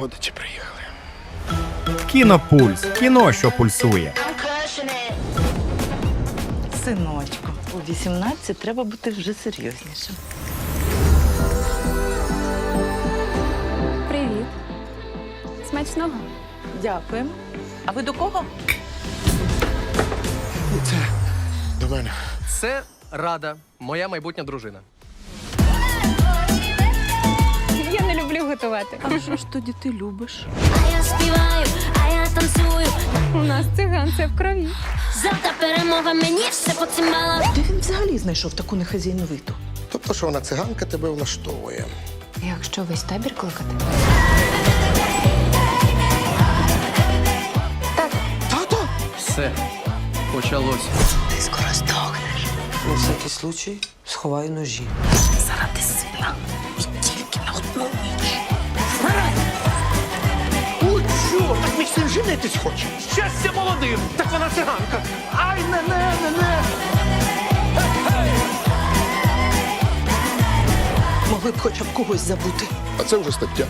Родичі приїхали. Кінопульс. Кіно, що пульсує. Синочку, у 18 треба бути вже серйознішим. Привіт. Смачного. Дякуємо. А ви до кого? Це до мене. Це Рада, моя майбутня дружина. Готувати. А що ж тоді ти любиш? А я співаю, а я танцюю. У нас циган це в крові. Завтра перемога мені все поцімала. Де він взагалі знайшов таку нехазяйновиту? Тобто, що вона циганка тебе влаштовує. Якщо весь табір кликати. Тато! Все, почалося. Ти скоро здохнеш. На всякий случай сховаю ножі. Заради сина. Що? Так ми з цим женитись хочемо. Щастя молодим! Так вона циганка! Ай, не, не, не, не! Могли б хоча б когось забути. А це вже стаття.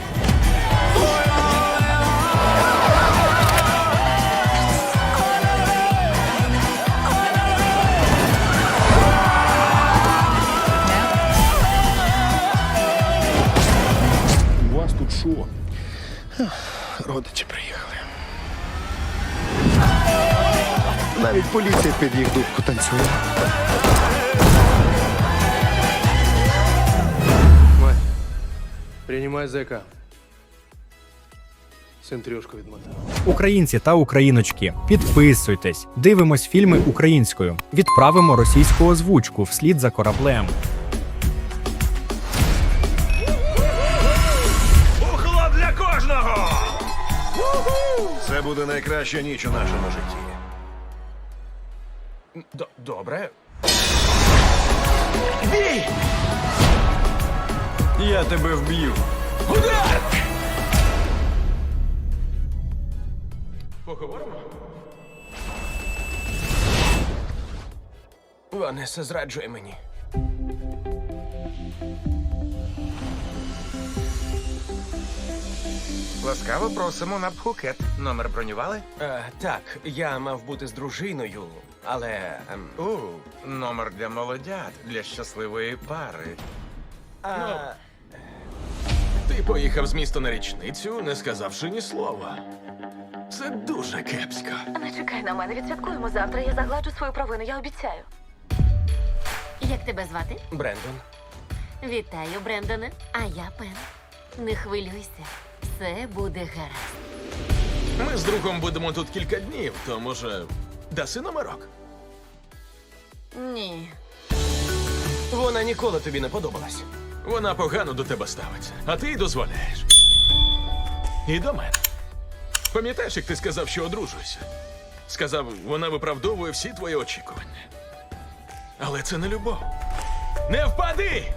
У вас тут що? Ех, Навіть поліція під їх дудку танцює. Мать, приймай зека. Син відмотав. Українці та україночки, підписуйтесь, дивимось фільми українською, відправимо російську озвучку вслід за кораблем. Бухло для кожного! Це буде найкраща ніч у нашому житті. Д- добре. Я тебе вб'ю. Удар! Поговоримо? Ванеса зраджує мені. Ласкаво просимо на Пхукет. Номер бронювали? Е, так, я мав бути з дружиною, але. ем, У, номер для молодят, для щасливої пари. а... Ти поїхав з міста на річницю, не сказавши ні слова. Це дуже кепсько. Не чекай на мене, відсвяткуємо завтра. Я загладжу свою провину, я обіцяю. Як тебе звати? Брендон. Вітаю, Брендоне. А я Пен. Не хвилюйся, все буде гаразд. Ми з другом будемо тут кілька днів, то може даси номерок? Ні. Вона ніколи тобі не подобалась. Вона погано до тебе ставиться, а ти й дозволяєш. І до мене. Пам'ятаєш, як ти сказав, що одружуєшся? Сказав, вона виправдовує всі твої очікування. Але це не любов. Не впади!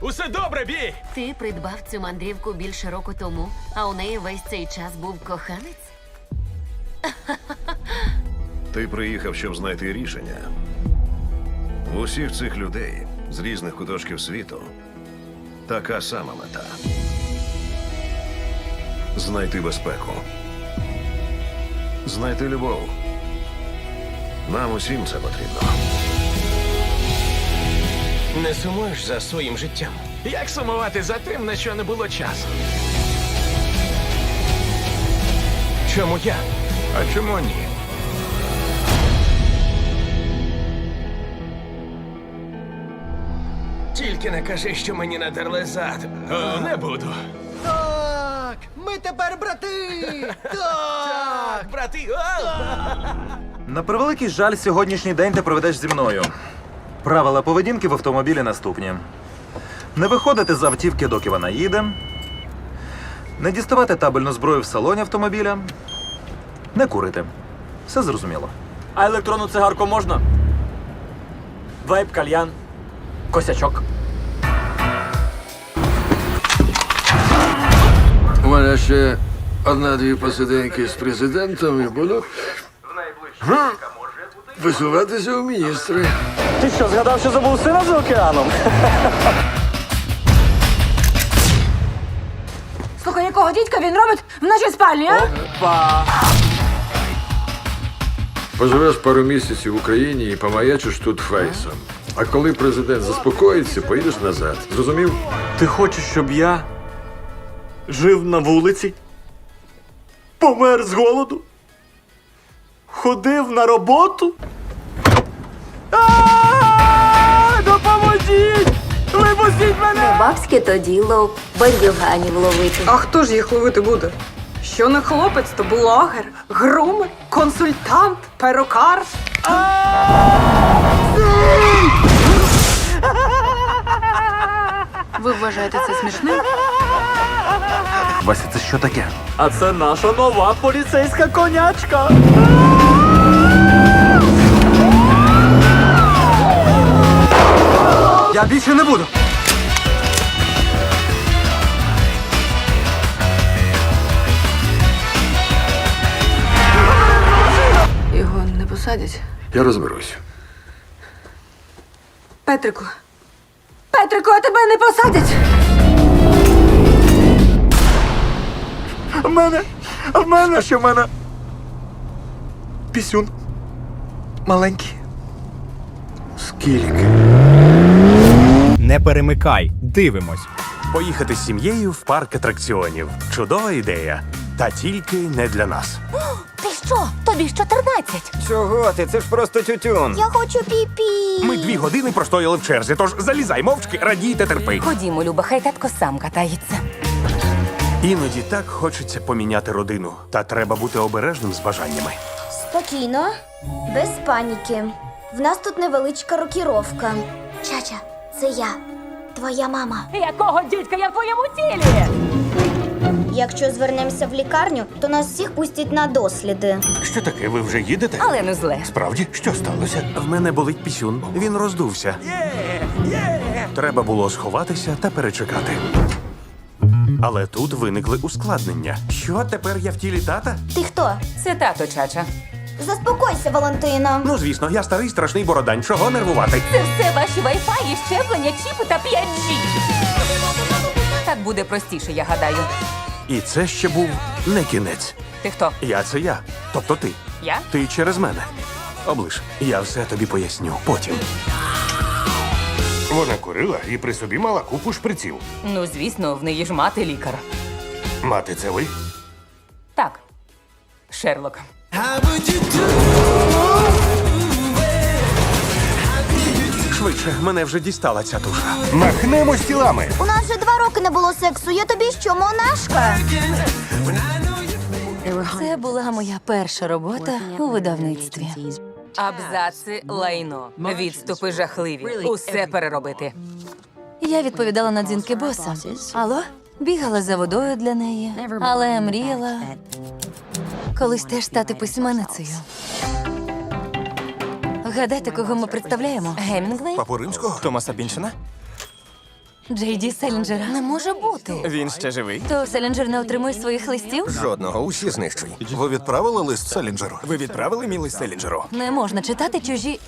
Усе добре, бій! Ти придбав цю мандрівку більше року тому, а у неї весь цей час був коханець? Ти приїхав, щоб знайти рішення. В усіх цих людей з різних куточків світу така сама мета. Знайти безпеку. Знайти любов. Нам усім це потрібно. Не сумуєш за своїм життям. Як сумувати за тим, на що не було часу? Чому я? А чому ні? Тільки не кажи, що мені надерли зад. О, не буду. Так! Ми тепер брати! Так! брати! На превеликий жаль, сьогоднішній день ти проведеш зі мною. Правила поведінки в автомобілі наступні: не виходити з автівки, доки вона їде, не діставати табельну зброю в салоні автомобіля, не курити. Все зрозуміло. А електронну цигарку можна? Вайп, кальян, косячок. У мене ще одна-дві посиденьки з президентом і буду висуватися у міністри. Ти що, згадав, що забув сина за океаном? Слухай, якого дідька він робить в нашій спальні, а? Поживеш пару місяців в Україні і помаячиш тут фейсом. А коли президент заспокоїться, поїдеш назад. Зрозумів? Ти хочеш, щоб я жив на вулиці? Помер з голоду? Ходив на роботу? А, Допоможіть! Випустіть мене! Бабське то діло бандюганів ловити. А хто ж їх ловити буде? Що не хлопець, то блогер, грумер, консультант, перукар. Ви вважаєте це смішним? Вася, це що таке? А це наша нова поліцейська конячка. Я більше не буду. Його не посадять. Я розберусь. Петрику. Петрику, а тебе не посадять. В мене. В мене. Що в мене? Пісюн. Маленький. Скільки? Не перемикай, дивимось. Поїхати з сім'єю в парк атракціонів. Чудова ідея. Та тільки не для нас. Ти що? Тобі ж 14. Чого ти? Це ж просто тютюн. Я хочу піпі. Ми дві години простояли в черзі, тож залізай мовчки, радій та терпи. Ходімо, Люба, хай татко сам катається. Іноді так хочеться поміняти родину, та треба бути обережним з бажаннями. Спокійно, без паніки. В нас тут невеличка рокіровка. Чача, це я, твоя мама. Якого дідька я в твоєму тілі? Якщо звернемося в лікарню, то нас всіх пустять на досліди. Що таке, ви вже їдете? Але не зле. Справді, що сталося? В мене болить пісюн. Він роздувся. Треба було сховатися та перечекати. Але тут виникли ускладнення. Що тепер я в тілі тата? Ти хто? Це тато, чача. Заспокойся, Валентина. Ну, звісно, я старий страшний бородань. Чого нервувати? Це все ваші вайфаї, щеплення, чіпи та 5G. Так буде простіше, я гадаю. І це ще був не кінець. Ти хто? Я це я. Тобто ти. Я? Ти через мене. Оближ, я все тобі поясню потім. Вона курила і при собі мала купу шприців. Ну, звісно, в неї ж мати лікар. Мати, це ви? Так. Шерлок. Швидше, мене вже дістала ця туша. Махнемось тілами. У нас вже два роки не було сексу. Я тобі що, монашка? Це була моя перша робота у видавництві. Абзаци лайно, відступи жахливі. Усе переробити. Я відповідала на дзвінки боса. Алло? Бігала за водою для неї, але мріяла колись теж стати письменницею. Гадайте, кого ми представляємо? Гемінгвей? Папу римського? Томаса Біншена? Джей Ді Селінджера. Не може бути. Він ще живий. То Селінджер не отримує своїх листів? Жодного, усі знищуй. Ви відправили лист Селінджеру? Ви відправили мій лист Селінджеру? Не можна читати чужі.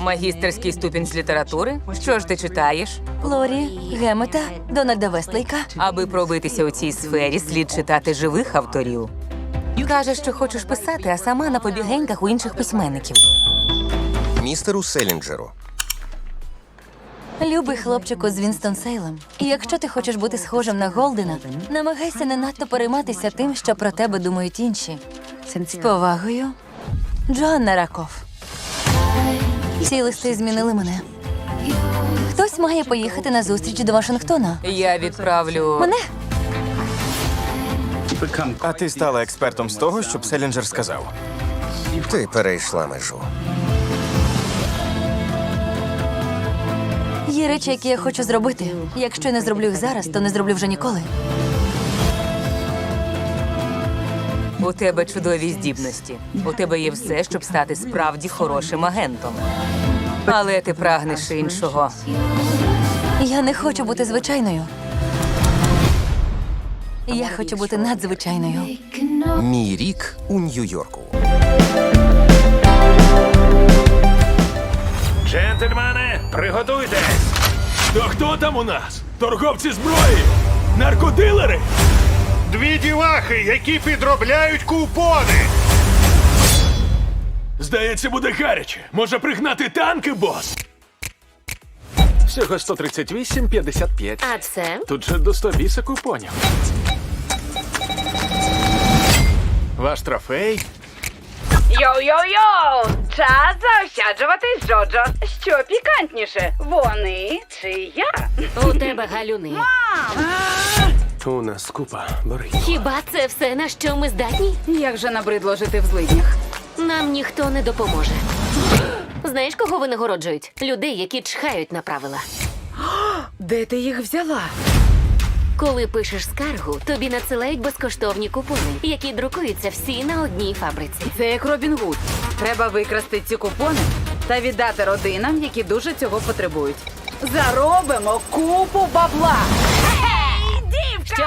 Магістерський ступінь з літератури. Що ж ти читаєш? Лорі, Гемета, Дональда Вестлейка. Аби пробитися у цій сфері, слід читати живих авторів. Кажеш, що хочеш писати, а сама на побігеньках у інших письменників. Містеру Селінджеру. Любий хлопчику з Вінстон Сейлем. І якщо ти хочеш бути схожим на Голдена, намагайся не надто перейматися тим, що про тебе думають інші. З повагою, Джоанна Раков. Ці листи змінили мене. Хтось має поїхати на зустріч до Вашингтона. Я відправлю мене. А ти стала експертом з того, щоб Селінджер сказав. Ти перейшла межу. Є речі, які я хочу зробити. Якщо не зроблю їх зараз, то не зроблю вже ніколи. У тебе чудові здібності. У тебе є все, щоб стати справді хорошим агентом. Але ти прагнеш іншого. Я не хочу бути звичайною. Я хочу бути надзвичайною. Мій рік у Нью-Йорку. Джентльмени, приготуйтесь! То хто там у нас? Торговці зброї? Наркодилери! Дві дівахи, які підробляють купони. Здається, буде гаряче. Може пригнати танки, бос? Всього 138,55. А це? Тут же до 100 біса купонів. Ваш трофей. Йоу-йоу-йоу! Час заощаджувати з Джоджо. Що пікантніше? Вони чи я? У тебе галюни. У нас купа, бери. Хіба це все, на що ми здатні? Як же набридло жити в злиднях? Нам ніхто не допоможе. Знаєш, кого ви нагороджують? Людей, які чхають на правила. Де ти їх взяла? Коли пишеш скаргу, тобі надсилають безкоштовні купони, які друкуються всі на одній фабриці. Це як Робін Гуд. Треба викрасти ці купони та віддати родинам, які дуже цього потребують. Заробимо купу бабла. Що?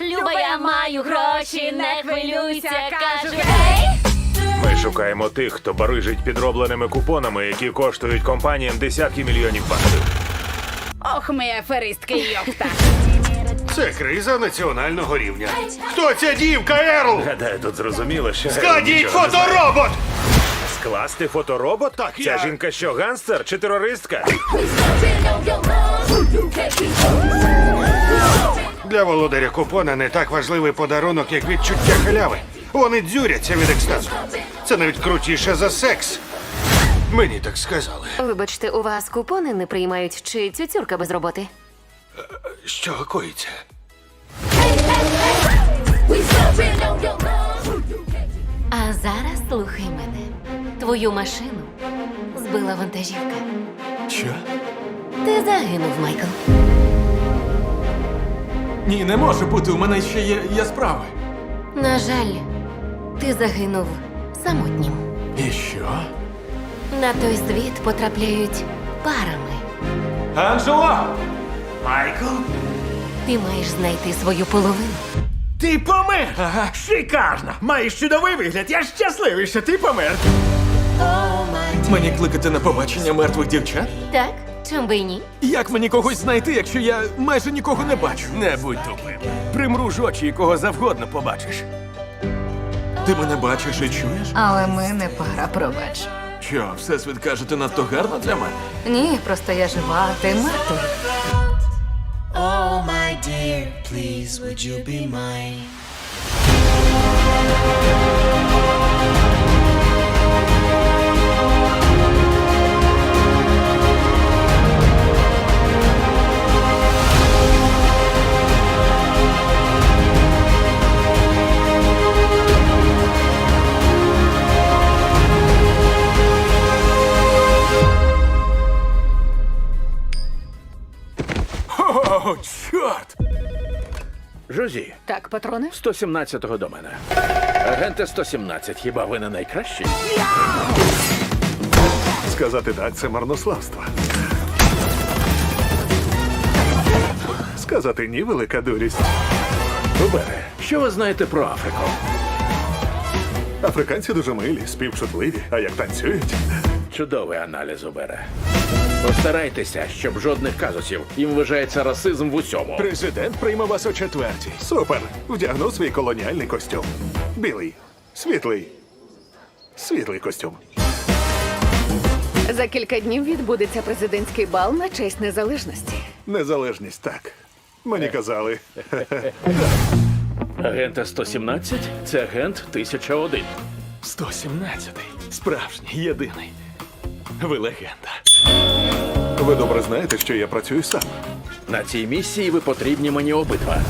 Люба, я маю гроші, не хвилюйся, кажу. Ми шукаємо тих, хто барижить підробленими купонами, які коштують компаніям десятки мільйонів баксів. Ох, ми аферистки, йопта. Це криза національного рівня. Хто ця дівка, Ерл? Гадаю, тут зрозуміло, що Складіть нічого не знає. фоторобот! Скласти фоторобот? Так, Ця я- жінка що, ганстер чи терористка? Для володаря купона не так важливий подарунок, як відчуття халяви. Вони дзюряться від екстазу. Це навіть крутіше за секс. Мені так сказали. Вибачте, у вас купони не приймають чи цюцюрка без роботи? Що коїться? А зараз слухай мене. Твою машину збила вантажівка. Що? Ти загинув, Майкл. Ні, не може бути. У мене ще є, є справи. На жаль, ти загинув самотнім. І що? На той світ потрапляють парами. Анджело! Майкл? Ти маєш знайти свою половину. Ти помер! Ага. Шикарно! Маєш чудовий вигляд. Я щасливий, що ти помер. Мені кликати на побачення мертвих дівчат? Так, чом би й ні? Як мені когось знайти, якщо я майже нікого не бачу? Не будь тупим. Примруж очі і кого завгодно побачиш. Ти мене бачиш і чуєш? Але ми не пара, пробач. Що, всесвіт каже, ти надто гарно для мене? Ні, просто я жива, а ти мертвий. Oh, my dear, please would you be mine? Патрони? 117-го до мене. Агенте 117, хіба ви не найкращі? Сказати так, це марнославство. Сказати ні, велика дурість. Убере, що ви знаєте про Африку? Африканці дуже милі, співчутливі, а як танцюють. Чудовий аналіз Убере. Постарайтеся, щоб жодних казусів. Їм вважається расизм в усьому. Президент прийме вас о четвертій. Супер! Вдягну свій колоніальний костюм. Білий, світлий, світлий костюм. За кілька днів відбудеться президентський бал на честь незалежності. Незалежність так. Мені казали. Агенте 117 – це агент 1001. 117-й. Справжній, єдиний. Ви легенда. Ви добре знаєте, що я працюю сам. На цій місії ви потрібні мені обидва.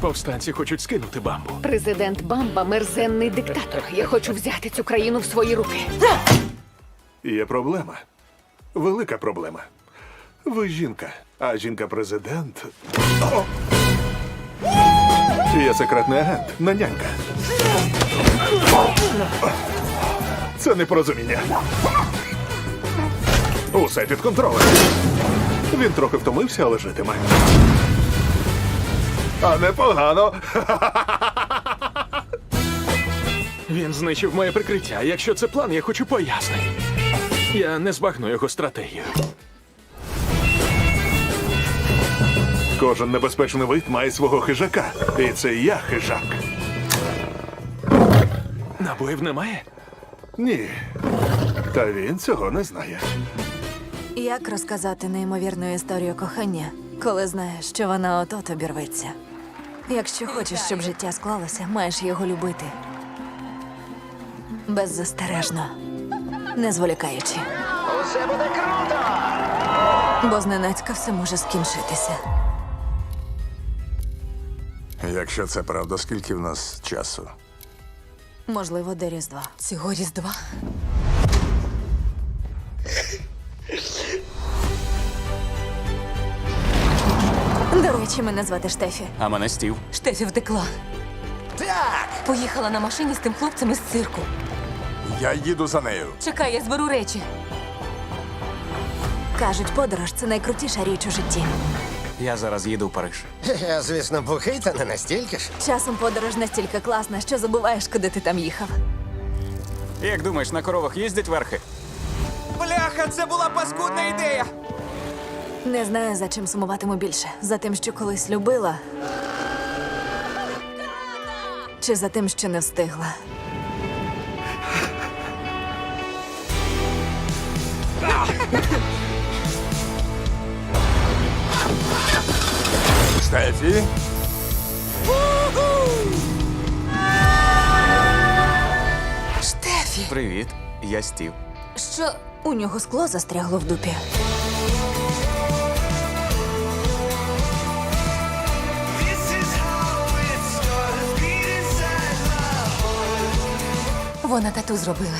Повстанці хочуть скинути бамбу. Президент Бамба мерзенний диктатор. Я хочу взяти цю країну в свої руки. Є проблема. Велика проблема. Ви жінка, а жінка-президент. О! Я секретний агент, нанянька. Це непорозуміння. Усе під контролем. Він трохи втомився, але житиме. А непогано. Він знищив моє прикриття. Якщо це план, я хочу пояснень. Я не збагну його стратегію. Кожен небезпечний вид має свого хижака. І це я хижак. Набоїв немає? Ні. Та він цього не знає. Як розказати неймовірну історію кохання, коли знаєш, що вона от-от обірветься? Якщо хочеш, щоб життя склалося, маєш його любити. Беззастережно, не зволікаючи. Усе буде круто! Бо зненацька все може скінчитися. Якщо це правда, скільки в нас часу? Можливо, до Різдва. Цього Різдва. До речі, мене звати Штефі. А мене Стів. Штефі втекла. Так! Поїхала на машині з тим хлопцем із цирку. Я їду за нею. Чекай, я зберу речі. Кажуть, подорож це найкрутіша річ у житті. Я зараз їду в Париж. Я, звісно, бухий, та не настільки ж. Часом подорож настільки класна, що забуваєш, куди ти там їхав. Як думаєш, на коровах їздять верхи? Бляха, це була паскудна ідея! Не знаю, за чим сумуватиму більше. За тим, що колись любила. Чи за тим, що не встигла. Штефі? Штефі! Привіт, я Стів. Що у нього скло застрягло в дупі? Вона тату зробила.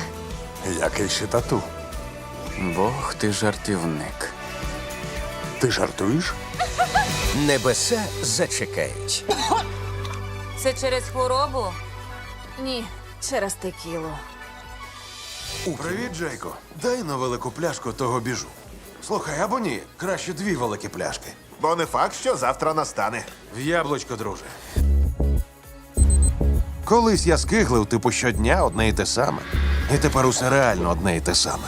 Який ще тату? Бог, ти жартівник. Ти жартуєш? Небеса зачекають. Це через хворобу? Ні, через текілу. Привіт, Джейко. Дай на велику пляшку того біжу. Слухай, або ні, краще дві великі пляшки. Бо не факт, що завтра настане. В яблучко, друже. Колись я скиглив, типу, щодня одне і те саме. І тепер усе реально одне і те саме.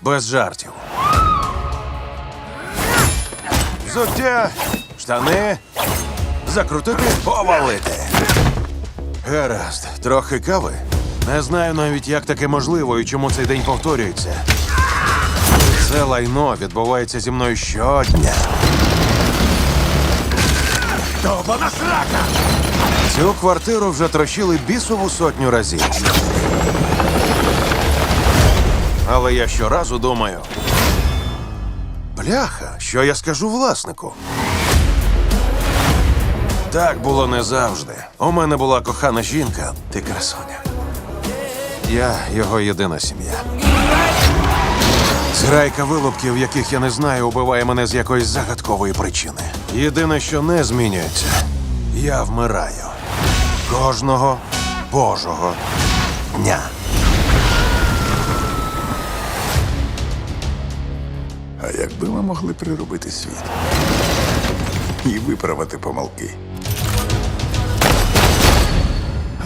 Без жартів. Взуття, штани, закрутити, повалити. Гаразд, трохи кави. Не знаю навіть, як таке можливо і чому цей день повторюється. Це лайно відбувається зі мною щодня. Довбана срака! Цю квартиру вже трощили бісову сотню разів. Але я щоразу думаю. Бляха, що я скажу власнику? Так було не завжди. У мене була кохана жінка, ти красуня. Я його єдина сім'я. Зграйка вилупків, яких я не знаю, убиває мене з якоїсь загадкової причини. Єдине, що не змінюється, я вмираю. Кожного божого дня. А якби ми могли приробити світ і виправити помилки.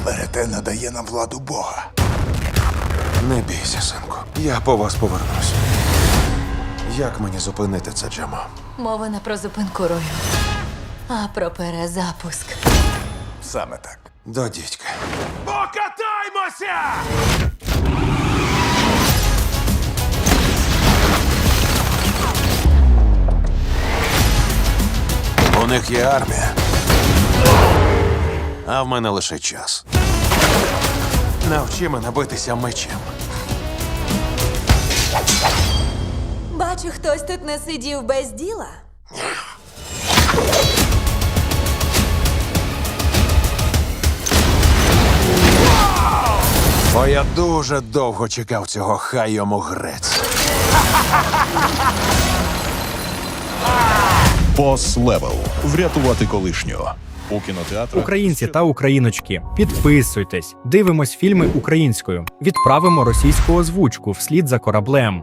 Верете надає нам владу Бога. Не бійся, синку. Я по вас повернусь. Як мені зупинити це, Джемо? Мова не про зупинку рою, а про перезапуск. Саме так. До дідька. Покатаймося! У них є армія. А в мене лише час. Навчи мене битися мечем. Бачу, хтось тут не сидів без діла. Бо я дуже довго чекав цього, хай йому грець. Бос Левел. Врятувати колишнього. У кінотеатрах. Українці та україночки, підписуйтесь, дивимось фільми українською, відправимо російську озвучку вслід за кораблем.